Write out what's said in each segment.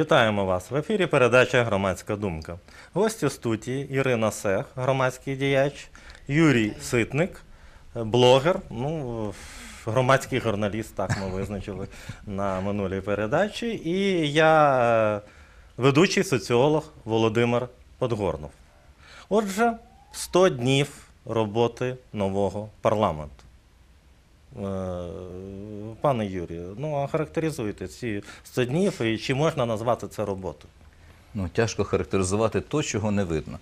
Вітаємо вас в ефірі. Передача Громадська думка. Гості студії Ірина Сех, громадський діяч, Юрій Ситник, блогер. Ну, громадський журналіст, так ми визначили на минулій передачі. І я е, ведучий соціолог Володимир Подгорнов. Отже, 100 днів роботи нового парламенту. Е, Пане Юрію, ну а характеризуйте ці 100 днів і чи можна назвати це роботою? Ну, тяжко характеризувати то, чого не видно.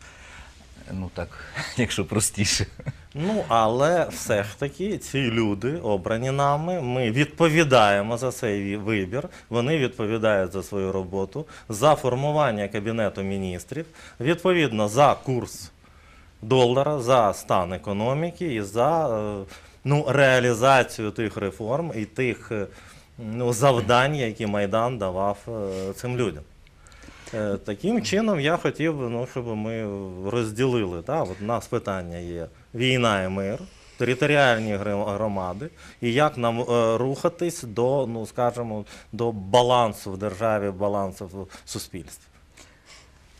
Ну так, якщо простіше. Ну, але все ж таки ці люди, обрані нами, ми відповідаємо за цей вибір, вони відповідають за свою роботу, за формування Кабінету міністрів, відповідно за курс долара, за стан економіки і за е, ну, реалізацію тих реформ і тих е, ну, завдань, які Майдан давав е, цим людям. Е, Таким чином я хотів би, ну, щоб ми розділили. Та? От у нас питання є війна і мир, територіальні громади, і як нам рухатись до, ну, скажімо, до балансу в державі, балансу в суспільстві.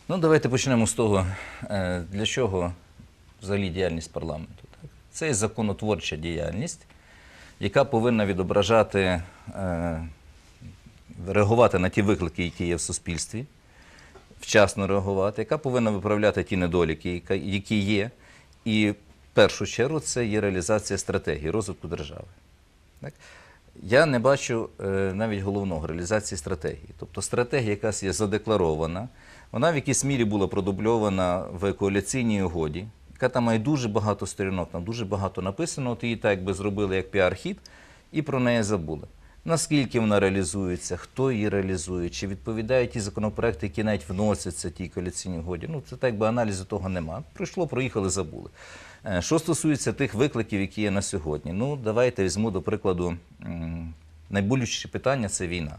Ну, давайте почнемо з того, для чого взагалі діяльність парламенту. Це є законотворча діяльність, яка повинна відображати, е, реагувати на ті виклики, які є в суспільстві, вчасно реагувати, яка повинна виправляти ті недоліки, які є. І в першу чергу це є реалізація стратегії розвитку держави. Так? Я не бачу е, навіть головного реалізації стратегії. Тобто стратегія, якась є задекларована, вона в якійсь мірі була продубльована в коаліційній угоді, яка там має дуже багато сторінок, там дуже багато написано, от її так якби зробили як піар-хід, і про неї забули. Наскільки вона реалізується, хто її реалізує, чи відповідають ті законопроекти, які навіть вносяться тій коаліційній угоді. Ну, це так би аналізу того нема. Прийшло, проїхали, забули. Е, Що стосується тих викликів, які є на сьогодні, ну давайте візьму до прикладу м, найболючіші питання це війна.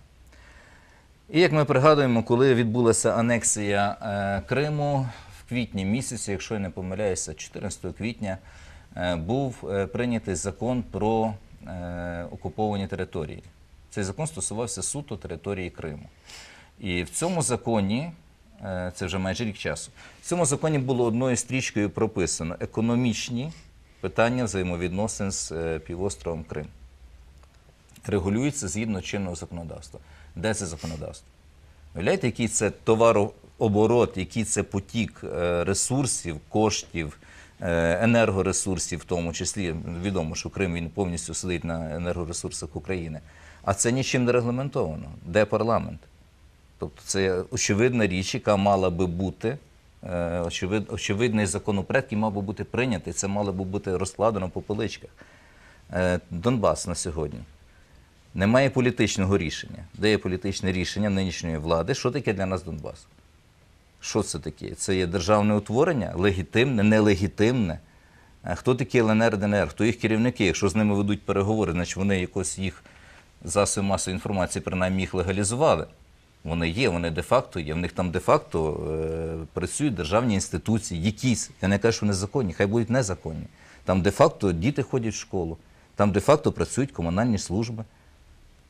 І як ми пригадуємо, коли відбулася анексія е, Криму квітні місяці, якщо я не помиляюся, 14 квітня е, був е, прийнятий закон про е, окуповані території. Цей закон стосувався суто території Криму. І в цьому законі, це вже майже рік часу, в цьому законі було одною стрічкою прописано економічні питання взаємовідносин з півостровом Крим регулюється згідно чинного законодавства. Де це законодавство? Уявляєте, який це товарооборот, який це потік е, ресурсів, коштів, е, енергоресурсів, в тому числі відомо, що Крим він повністю сидить на енергоресурсах України. А це нічим не регламентовано. Де парламент? Тобто це очевидна річ, яка мала би бути. е, Очевид, очевидний законопроект, який мав би бути прийнятий, це мало би бути розкладено по поличках. Донбас на сьогодні. Немає політичного рішення. Де є політичне рішення нинішньої влади? Що таке для нас Донбас? Що це таке? Це є державне утворення, легітимне, нелегітимне. Хто такі ЛНР, ДНР? Хто їх керівники? Якщо з ними ведуть переговори, значить вони якось їх засоби масової інформації принаймні їх легалізували. Вони є, вони де-факто є. В них там де-факто е, працюють державні інституції, якісь. Я не кажу, що незаконні, хай будуть незаконні. Там де-факто діти ходять в школу, там де-факто працюють комунальні служби.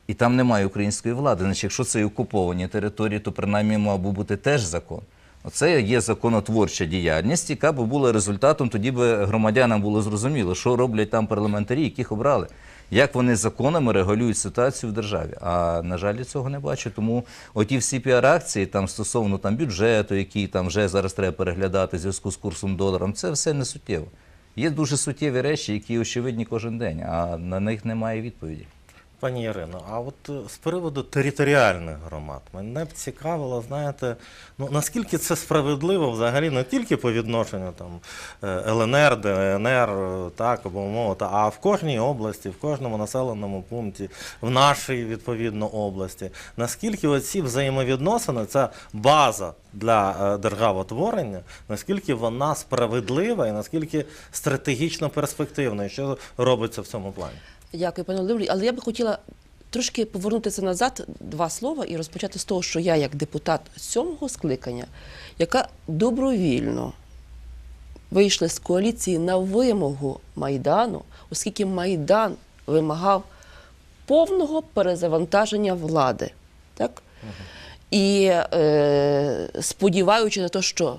І там немає української влади. Значить, якщо це і окуповані території, то принаймні мав би бути теж закон. Оце є законотворча діяльність, яка би була результатом, тоді би громадянам було зрозуміло, що роблять там парламентарі, яких обрали, як вони законами регулюють ситуацію в державі. А на жаль, я цього не бачу. Тому оті всі піар-акції там стосовно там бюджету, який там вже зараз треба переглядати в зв'язку з курсом доларом, це все не суттєво. Є дуже суттєві речі, які очевидні кожен день, а на них немає відповіді. Пані Ірино, а от е, з приводу територіальних громад мене б цікавило, знаєте, ну наскільки це справедливо взагалі не тільки по відношенню там е, ЛНР, ДНР, е, так або мовити, а в кожній області, в кожному населеному пункті, в нашій відповідно області. Наскільки оці взаємовідносини, ця база для державотворення, наскільки вона справедлива і наскільки стратегічно перспективна, і що робиться в цьому плані? Дякую, пане Володимирі. Але я би хотіла трошки повернутися назад два слова і розпочати з того, що я, як депутат сьомого скликання, яка добровільно вийшла з коаліції на вимогу Майдану, оскільки Майдан вимагав повного перезавантаження влади. Так? І е, сподіваючи на те, що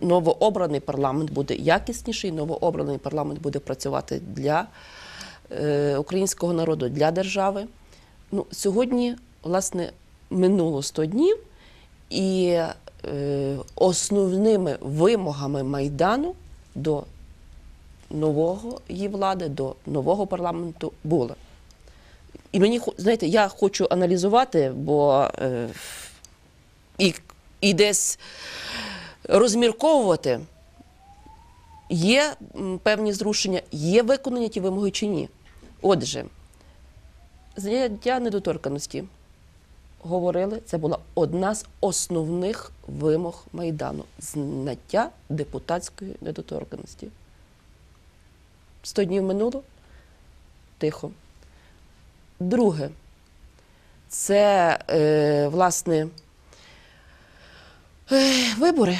новообраний парламент буде якісніший, новообраний парламент буде працювати для українського народу, для держави. Ну, сьогодні, власне, минуло 100 днів, і е, основними вимогами Майдану до нового її влади, до нового парламенту були. І мені знаєте, я хочу аналізувати, бо е, і, і десь розмірковувати, є певні зрушення, є виконані ті вимоги чи ні. Отже, зняття недоторканості говорили, це була одна з основних вимог Майдану зняття депутатської недоторканості. Сто днів минуло тихо. Друге, це е, власне е, вибори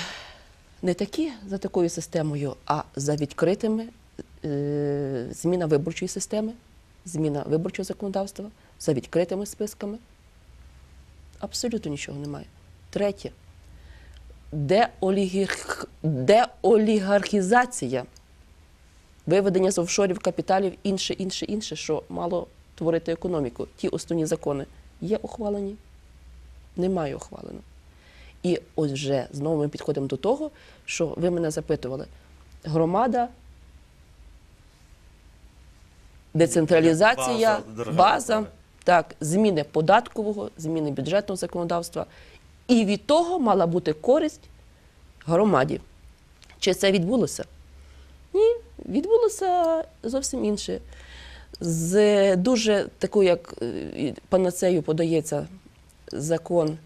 не такі за такою системою, а за відкритими е, зміна виборчої системи, зміна виборчого законодавства, за відкритими списками. Абсолютно нічого немає. Третє. Деолігарх... Деолігархізація виведення з офшорів капіталів, інше, інше, інше, що мало творити економіку. Ті основні закони є ухвалені, немає ухвалено. І ось вже знову ми підходимо до того, що ви мене запитували: громада, децентралізація, База база, так, зміни податкового, зміни бюджетного законодавства. І від того мала бути користь громаді. Чи це відбулося? Ні, відбулося зовсім інше. З дуже такою, як е, панацею подається закон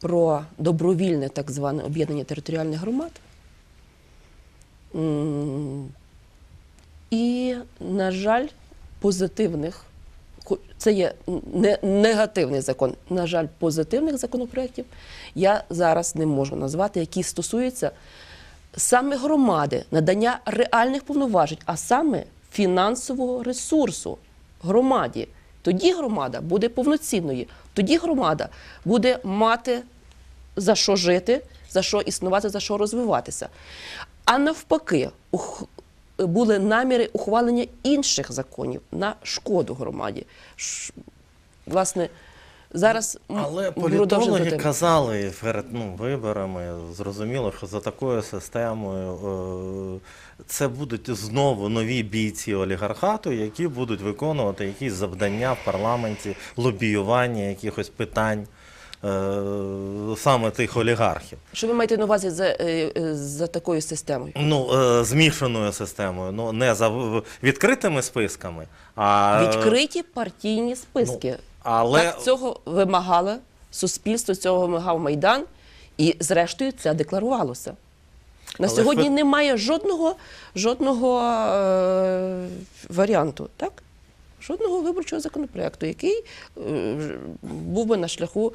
про добровільне так зване об'єднання територіальних громад. І, на жаль, позитивних, це є не негативний закон, на жаль, позитивних законопроєктів я зараз не можу назвати, які стосуються саме громади, надання реальних повноважень, а саме фінансового ресурсу громаді. Тоді громада буде повноцінною, тоді громада буде мати за що жити, за що існувати, за що розвиватися. А навпаки, були наміри ухвалення інших законів на шкоду громаді. Ш- Власне, зараз Але політологи казали перед ну, виборами, зрозуміло, що за такою системою е, це будуть знову нові бійці олігархату, які будуть виконувати якісь завдання в парламенті, лобіювання якихось питань саме тих олігархів. Що ви маєте на увазі за, е, е, за такою системою? Ну, е, змішаною системою, ну не за відкритими списками, а Відкриті партійні списки. Ну, але Так цього вимагало суспільство, цього вимагав Майдан, і зрештою це декларувалося. На Але сьогодні ви- немає жодного, жодного е, варіанту, так? Жодного виборчого законопроекту, який е, був би на шляху.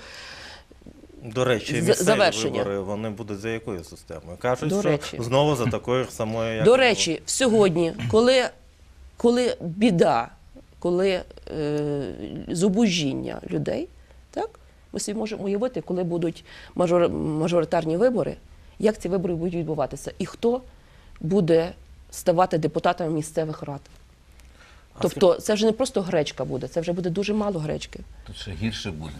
До речі, місцеві завершення. вибори вони будуть за якою системою? Кажуть, До що речі. знову за такою ж самою, як До речі, сьогодні, коли, коли біда, коли е, зубожіння людей, так, ми собі можемо уявити, коли будуть мажор, мажоритарні вибори, як ці вибори будуть відбуватися, і хто буде ставати депутатами місцевих рад. А Тобто це вже не просто гречка буде, це вже буде дуже мало гречки. Тут ще гірше буде.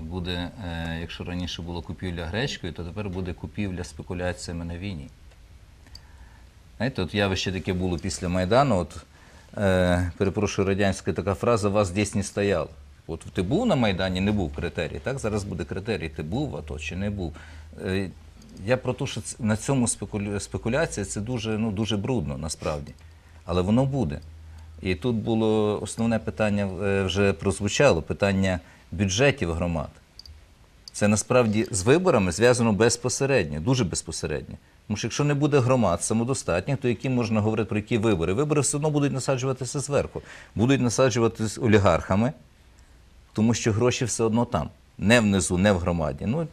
Буде, е, якщо раніше було купівля гречкою, то тепер буде купівля спекуляціями на війні. Знаєте, от явище таке було після Майдану. От, е, перепрошую, радянська така фраза вас десь не стояв. От ти був на Майдані, не був критерій. Так, зараз буде критерій, ти був в АТО чи не був. Е, я про те, що на цьому спекуляція це дуже, ну, дуже брудно насправді. Але воно буде. І тут було основне питання е, вже прозвучало питання бюджетів громад. Це насправді з виборами зв'язано безпосередньо, дуже безпосередньо. Тому що якщо не буде громад самодостатніх, то які можна говорити про які вибори? Вибори все одно будуть насаджуватися зверху, будуть насаджуватися олігархами, тому що гроші все одно там, не внизу, не в громаді. Ну,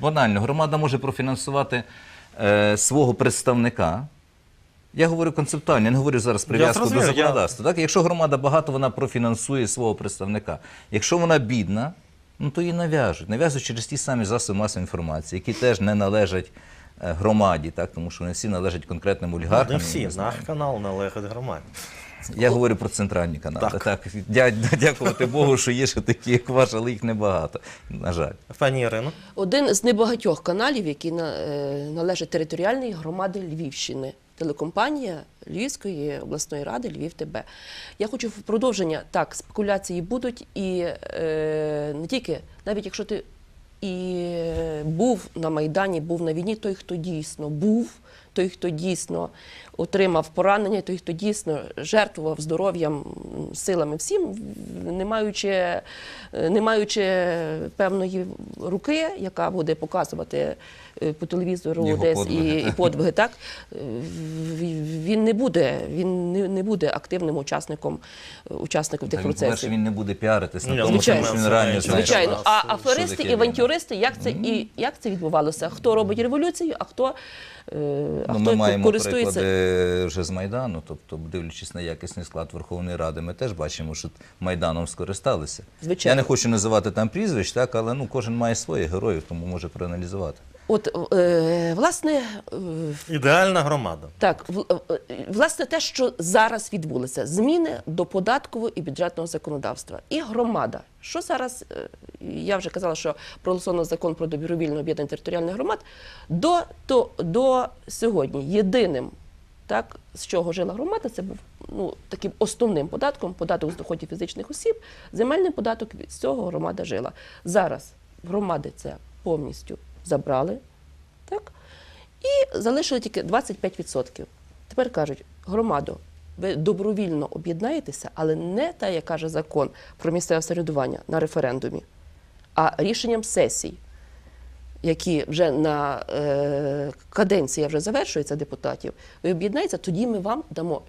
банально, громада може профінансувати е, свого представника. Я говорю концептуально, я не говорю зараз прив'язку до зрозумів, я- законодавства. Так? Якщо громада багато, вона профінансує свого представника. Якщо вона бідна, ну то її нав'яжуть. Нав'язують через ті самі засоби масової інформації, які теж не належать е, громаді, так, тому що вони всі належать конкретним олігархам. Не всі, наш канал належить громаді. Я говорю про центральні канали. Так. Так. Дя- Дякувати Богу, що є ще такі, як ваш, але їх небагато. На жаль. Пані Ірино, Один з небагатьох каналів, які на- е, належать територіальній громади Львівщини. Телекомпанія Львівської обласної ради Львів ТБ. Я хочу в продовження так, спекуляції будуть, і е, не тільки, навіть якщо ти і е, був на Майдані, був на війні, той, хто дійсно був, той, хто дійсно отримав поранення, той, хто дійсно жертвував здоров'ям, силами всім, не маючи, е, не маючи певної руки, яка буде показувати е, по телевізору Його десь подвиги. і, і подвиги, так е, він не буде, він не, не буде активним учасником учасником тих Та він, по-перше, він не буде піаритись на тому, що він реально знає. Звичайно, а нас- аферисти і авантюристи, як це і як це відбувалося? Хто робить революцію, а хто, е, а Ну, хто ми маємо користується? приклади вже з Майдану, тобто, дивлячись на якісний склад Верховної Ради, ми теж бачимо, що Майданом скористалися. Звичайно. Я не хочу називати там прізвищ, так, але ну, кожен має своїх героїв, тому може проаналізувати. От е, власне, е, ідеальна громада. так, е, власне, те, що зараз відбулося, зміни до податкового і бюджетного законодавства і громада. Що зараз я вже казала, що проголосовано закон про добровільне об'єднання територіальних громад до, то, до сьогодні єдиним. Так, з чого жила громада, це був ну, таким основним податком, податок з доходів фізичних осіб, земельний податок від цього громада жила. Зараз громади це повністю забрали, так? І залишили тільки 25%. Тепер кажуть, громадо, ви добровільно об'єднаєтеся, але не та, як каже закон про місцеве самоврядування на референдумі, а рішенням сесій, які вже на е, каденція вже завершується депутатів, ви об'єднаєтеся, тоді ми вам дамо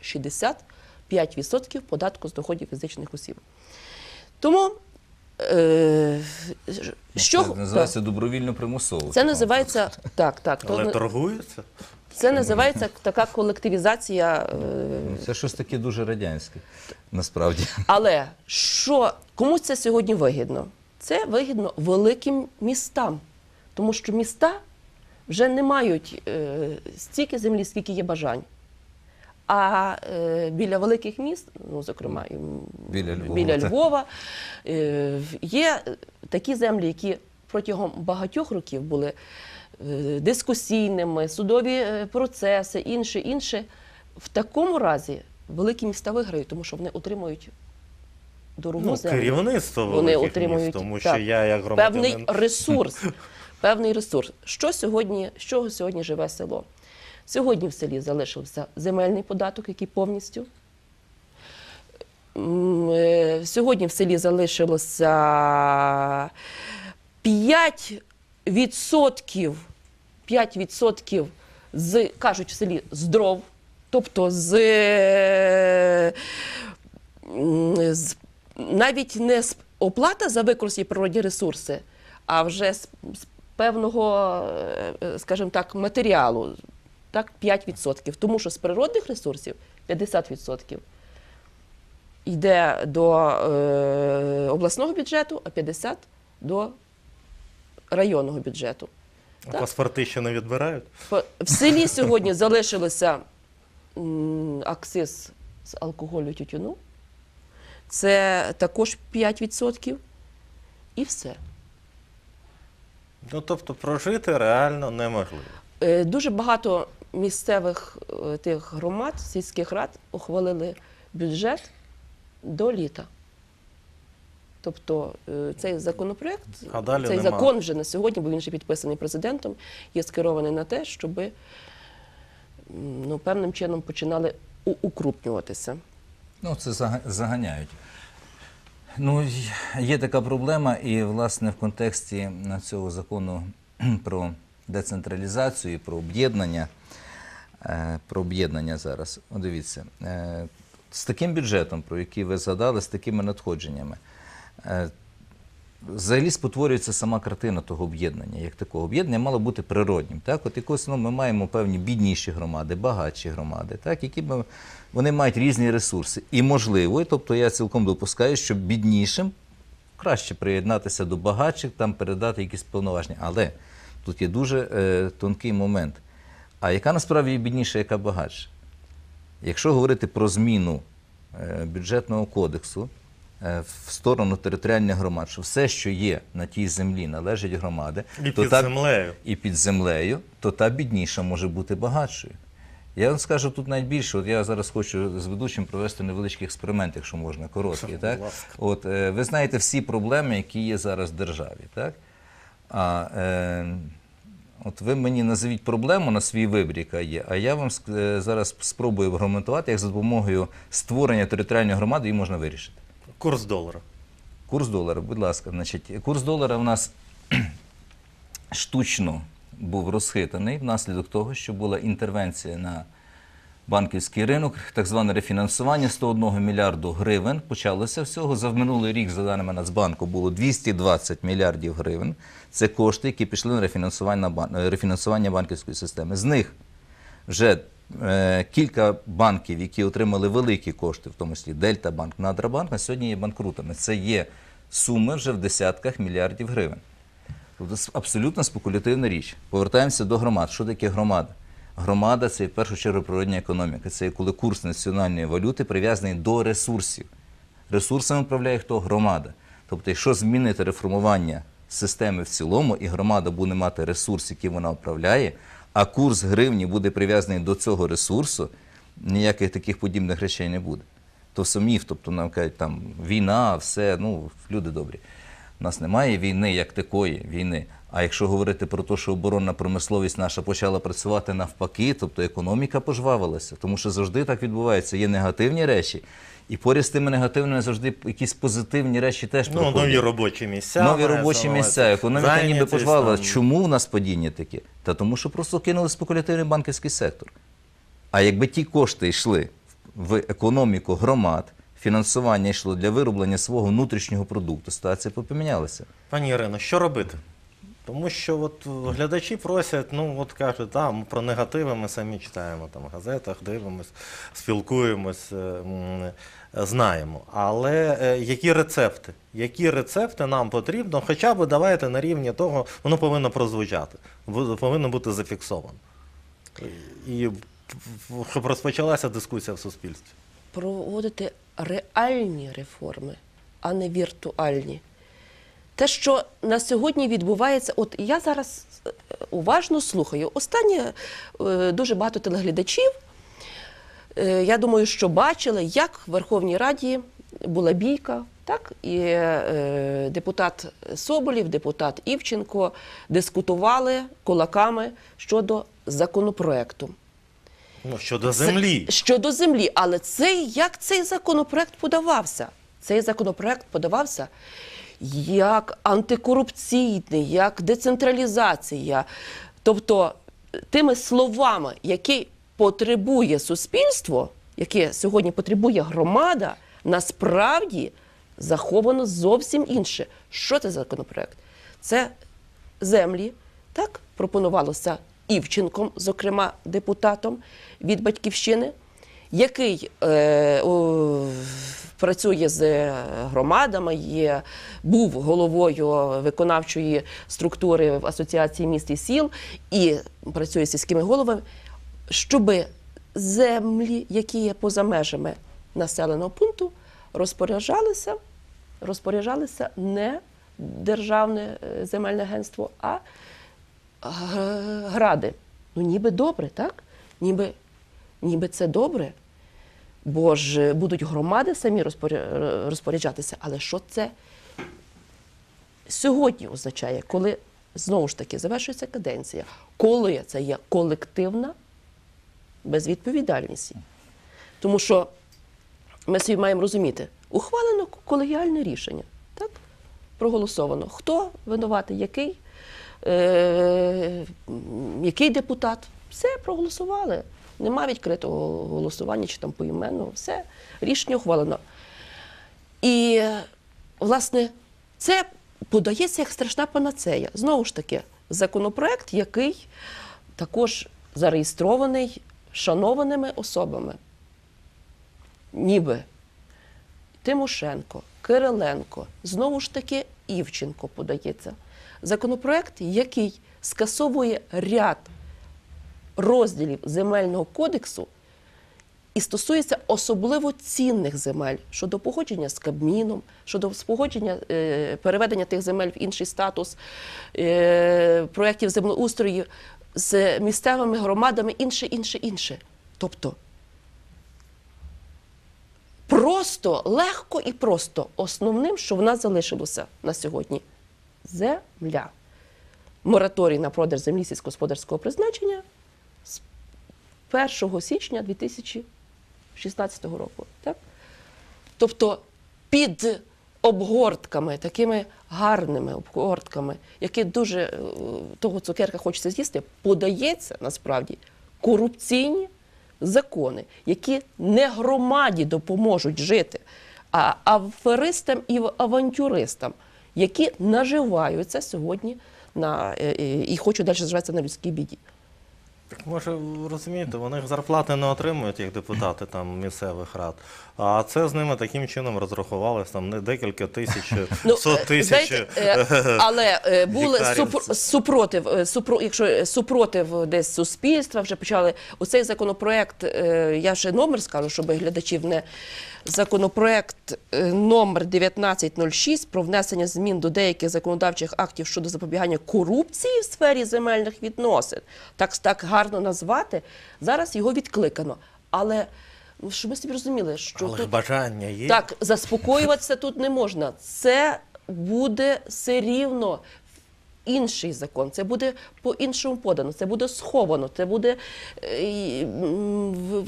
65% податку з доходів фізичних осіб. Тому е, що Це називається добровільно примусово. це називається так, так. то Але не- торгуються. це називається така колективізація. е, Це щось таке дуже радянське, насправді. Але що кому це сьогодні вигідно? Це вигідно великим містам, тому що міста вже не мають е, стільки землі, скільки є бажань. А е, біля великих міст, ну зокрема Біля Львова, біля. Львова е, є такі землі, які протягом багатьох років були е, дискусійними, судові е, процеси, інше, інше. В такому разі великі міста виграють, тому що вони отримують дорогу Ну, землю. керівництво Вони великих отримують міст, тому що так, я як певний ресурс. Певний ресурс. Що сьогодні, з чого сьогодні живе село? Сьогодні в селі залишився земельний податок, який повністю. Е, Сьогодні в селі залишилося 5 відсотків, 5 відсотків з, кажуть в селі, з дров, тобто з, е, з навіть не з оплата за використані природні ресурси, а вже з, з певного, е, скажімо так, матеріалу, так, 5%. Тому що з природних ресурсів 50% йде до е, обласного бюджету, а 50% до районного бюджету. так. Паспорти ще не відбирають. В селі сьогодні залишилося м, акциз з алкоголю тютюну. Це також 5%. І все. Ну, тобто прожити реально неможливо. Е, Дуже багато місцевих е, тих громад, сільських рад ухвалили бюджет до літа. Тобто е, цей законопроект, А далі цей нема. закон вже на сьогодні, бо він вже підписаний президентом, є скерований на те, щоб ну, певним чином починали укрупнюватися. Ну, це заганяють. Ну, є така проблема, і, власне, в контексті цього закону про децентралізацію і про об'єднання, про об'єднання зараз. Дивіться, е, з таким бюджетом, про який ви згадали, з такими надходженнями, е, взагалі спотворюється сама картина того об'єднання, як такого. Об'єднання мало бути природнім. Так? От якось ну, ми маємо певні бідніші громади, багатші громади, так? які ми, вони мають різні ресурси. І можливо, тобто я цілком допускаю, що біднішим краще приєднатися до багатших, там передати якісь повноваження. Але тут є дуже е, тонкий момент. А яка насправді є бідніша, яка багатша? Якщо говорити про зміну е, бюджетного кодексу е, в сторону територіальних громад, що все, що є на тій землі, належить громади, І то під та- землею. і під землею, то та бідніша може бути багатшою. Я вам скажу тут навіть більше. От я зараз хочу з ведучим провести невеличкий експеримент, якщо можна, короткий. Так? От е, ви знаєте всі проблеми, які є зараз в державі, так? А е, от ви мені назвіть проблему на свій вибір, яка є, а я вам е, зараз спробую аргументувати, як за допомогою створення територіальної громади її можна вирішити. Курс долара. Курс долара, будь ласка, значить, курс долара в нас штучно був розхитаний внаслідок того, що була інтервенція на банківський ринок, так зване рефінансування 101 мільярду гривень. Почалося всього. За минулий рік, за даними Нацбанку, було 220 мільярдів гривень. Це кошти, які пішли на рефінансування, е, рефінансування банківської системи. З них вже е, кілька банків, які отримали великі кошти, в тому числі Дельта Банк, Надрабанк, на сьогодні є банкрутами. Це є суми вже в десятках мільярдів гривень. Тобто абсолютно спекулятивна річ. Повертаємося до громад. Що таке громада? Громада це в першу чергу природня економіка. Це коли курс національної валюти прив'язаний до ресурсів. Ресурсами управляє хто? Громада. Тобто, якщо змінити реформування системи в цілому, і громада буде мати ресурс, який вона управляє, а курс гривні буде прив'язаний до цього ресурсу, ніяких таких подібних речей не буде. То все тобто нам кажуть, там війна, все, ну, люди добрі. У нас немає війни як такої війни. А якщо говорити про те, що оборонна промисловість наша почала працювати навпаки, тобто економіка пожвавилася, тому що завжди так відбувається. Є негативні речі, і поряд з тими негативними завжди якісь позитивні речі теж Ну, проходять. нові робочі місця. Нові робочі місця, економіка ніби Зайнятість, Чому у нас падіння таке? Та тому, що просто кинули спекулятивний банківський сектор. А якби ті кошти йшли в економіку громад, фінансування йшло для вироблення свого внутрішнього продукту, ситуація помінялася. Пані Ірино, що робити? Тому що от глядачі просять, ну от кажуть, да, ми про негативи ми самі читаємо там в газетах, дивимось, спілкуємось, е, знаємо. Але е, які рецепти? Які рецепти нам потрібно? Хоча б давайте на рівні того, воно повинно прозвучати, повинно бути зафіксовано. І щоб розпочалася дискусія в суспільстві. проводити реальні реформи, а не віртуальні. Те, що на сьогодні відбувається, от я зараз е, уважно слухаю. Останнє е, дуже багато телеглядачів. е, Я думаю, що бачили, як в Верховній Раді була бійка, так і е, депутат Соболів, депутат Івченко дискутували кулаками щодо законопроекту. Ну, щодо землі. Це- щодо землі. Але цей, як цей законопроект подавався? Цей законопроект подавався як антикорупційний, як децентралізація. Тобто тими словами, які потребує суспільство, яке сьогодні потребує громада, насправді заховано зовсім інше. Що це за законопроект? Це землі, так пропонувалося Івченком, зокрема депутатом від батьківщини, який е, о, працює з громадами, є, був головою виконавчої структури в Асоціації міст і сіл і працює з сільськими головами, щоб землі, які є поза межами населеного пункту, розпоряджалися, розпоряджалися не державне е, земельне агентство, а гради. Ну, ніби добре, так? Ніби, ніби це добре. Бо ж будуть громади самі розпоря- розпоряджатися. Але що це сьогодні означає, коли знову ж таки завершується каденція, коли це є колективна безвідповідальність? Тому що ми собі маємо розуміти, ухвалено колегіальне рішення, так? проголосовано. Хто винуватий, який, е, який депутат? Все проголосували. Нема відкритого голосування чи там поіменно. Все, рішення ухвалено. І, власне, це подається як страшна панацея. Знову ж таки, законопроект, який також зареєстрований шанованими особами ніби Тимошенко, Кириленко, знову ж таки Івченко подається. Законопроект, який скасовує ряд розділів земельного кодексу і стосується особливо цінних земель щодо погодження з Кабміном, щодо погодження е, переведення тих земель в інший статус, е, проєктів землеустрою з місцевими громадами, інше, інше, інше. Тобто просто, легко і просто основним, що в нас залишилося на сьогодні земля. Мораторій на продаж землі сільськогосподарського призначення з 1 січня 2016 року. Так? Тобто під обгортками, такими гарними обгортками, які дуже е, того цукерка хочеться з'їсти, подається насправді корупційні закони, які не громаді допоможуть жити, а аферистам і авантюристам, які наживаються сьогодні на, е, е, і хочуть далі зживатися на людській біді. Так може розумієте, вони зарплати не отримують як депутати там місцевих рад. А це з ними таким чином розрахувалось там не декілька тисяч, сот е, тисяч. знаєте, е, але е, були гектарів. супр- супротив, е, супро, якщо е, супротив десь суспільства, вже почали оцей законопроект. е, Я ще номер скажу, щоб глядачів не законопроект е, номер 1906 про внесення змін до деяких законодавчих актів щодо запобігання корупції в сфері земельних відносин. Так так гарно назвати. Зараз його відкликано. Але ну, щоб ми собі розуміли, що Але тут бажання є. так, заспокоюватися тут не можна. Це буде все рівно інший закон. Це буде по-іншому подано, це буде сховано, це буде е,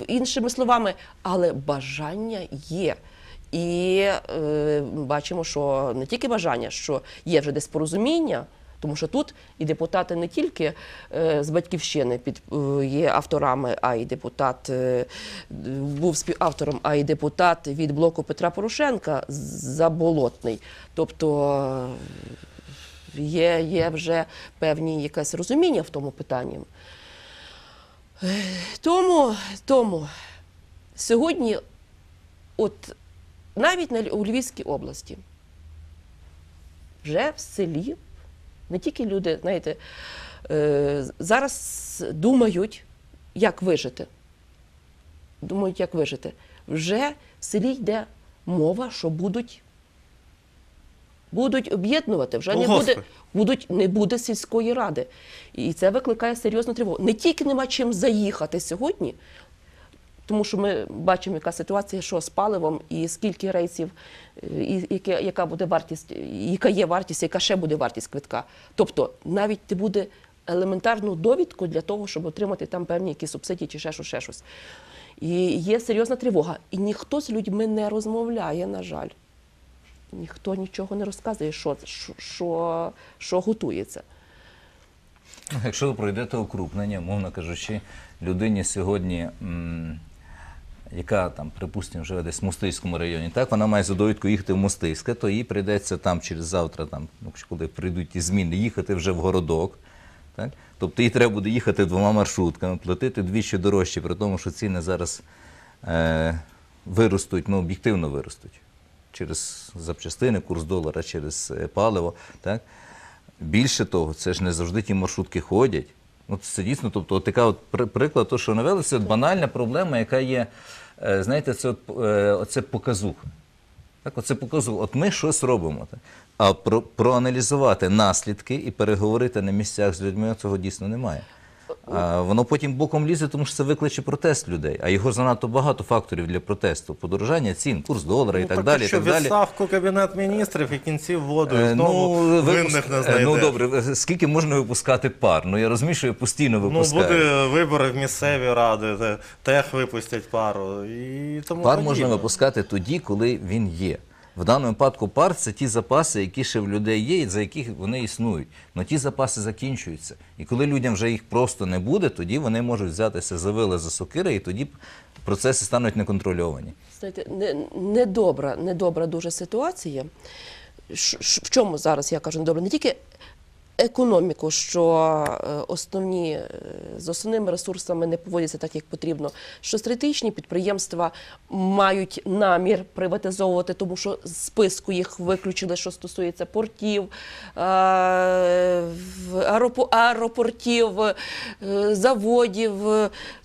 іншими словами, але бажання є. І е, бачимо, що не тільки бажання, що є вже десь порозуміння. Тому що тут і депутати не тільки е, з батьківщини під є авторами, а й депутат був співавтором, а й депутат від блоку Петра Порошенка Заболотний. Тобто є, є вже певні якесь розуміння в тому питанні. Тому, тому сьогодні, от навіть на, у Львівській області, вже в селі не тільки люди, знаєте, е, зараз думають, як вижити. Думають, як вижити. Вже в селі йде мова, що будуть, будуть об'єднувати, вже не Колгоспи. буде, будуть, не буде сільської ради. І це викликає серйозну тривогу. Не тільки нема чим заїхати сьогодні, тому що ми бачимо, яка ситуація, що з паливом, і скільки рейсів, і яке- яка буде вартість, яка є вартість, яка ще буде вартість квитка. Тобто навіть не буде елементарну довідку для того, щоб отримати там певні якісь субсидії чи ще щось, ще щось. І є серйозна тривога. І ніхто з людьми не розмовляє, на жаль. Ніхто нічого не розказує, що, що, що, готується. Ну, Якщо ви пройдете укрупнення, мовно кажучи, людині сьогодні, м, яка там, припустимо, живе десь в Мостиському районі, так вона має за довідку їхати в Мостиське, то їй прийдеться там через завтра, там, ну, коли прийдуть ті зміни, їхати вже в городок. Так? Тобто їй треба буде їхати двома маршрутками, платити двічі дорожче, при тому, що ціни зараз е, виростуть, ну об'єктивно виростуть через запчастини, курс долара, через е, паливо. Так? Більше того, це ж не завжди ті маршрутки ходять. Ну, це дійсно, тобто, от така от приклад, то, що навели, це банальна проблема, яка є, е, знаєте, це от, е, оце показуха. Так, оце показуха. От ми щось робимо. Так? А про, проаналізувати наслідки і переговорити на місцях з людьми цього дійсно немає. А воно потім боком лізе, тому що це викличе протест людей. А його занадто багато факторів для протесту. Подорожання цін, курс долара і Ну, так далі. Що так далі. відставку кабінет міністрів і кінці вводить Е, знову ви винних випуск- не е, знайдеш. Ну добре, скільки можна випускати пар? Ну я розумію, що я постійно Ну, буде вибори в місцеві ради, те- тех випустять пару і тому Пар подібне. можна випускати тоді, коли він є. В даному випадку пар це ті запаси, які ще в людей є, і за яких вони існують. Але ті запаси закінчуються. І коли людям вже їх просто не буде, тоді вони можуть взятися за вили, за сокири, і тоді процеси стануть неконтрольовані. Знаєте, недобра, недобра дуже ситуація. В чому зараз я кажу недобра? Не тільки економіку, що е, основні е, з основними ресурсами не поводяться так, як потрібно. Що стратегічні підприємства мають намір приватизовувати, тому що з списку їх виключили, що стосується портів, е, аеропортів, заводів,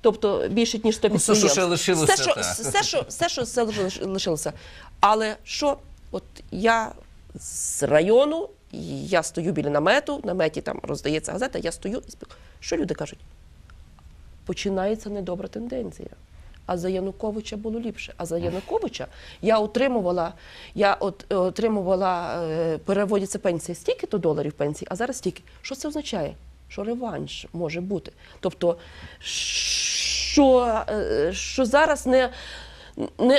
тобто більше ніж 100 Ну, все, що підприємств. лишилося, Все, що, все, що, все, що все лишилося. Але що, от я з району, я стою біля намету, в наметі там роздається газета, я стою і спілкуюся. Що люди кажуть? Починається недобра тенденція. А за Януковича було ліпше. А за Януковича я отримувала, я от, е, отримувала, е, переводяться пенсії стільки-то доларів пенсії, а зараз стільки. Що це означає? Що реванш може бути. Тобто, що, е, що зараз не, не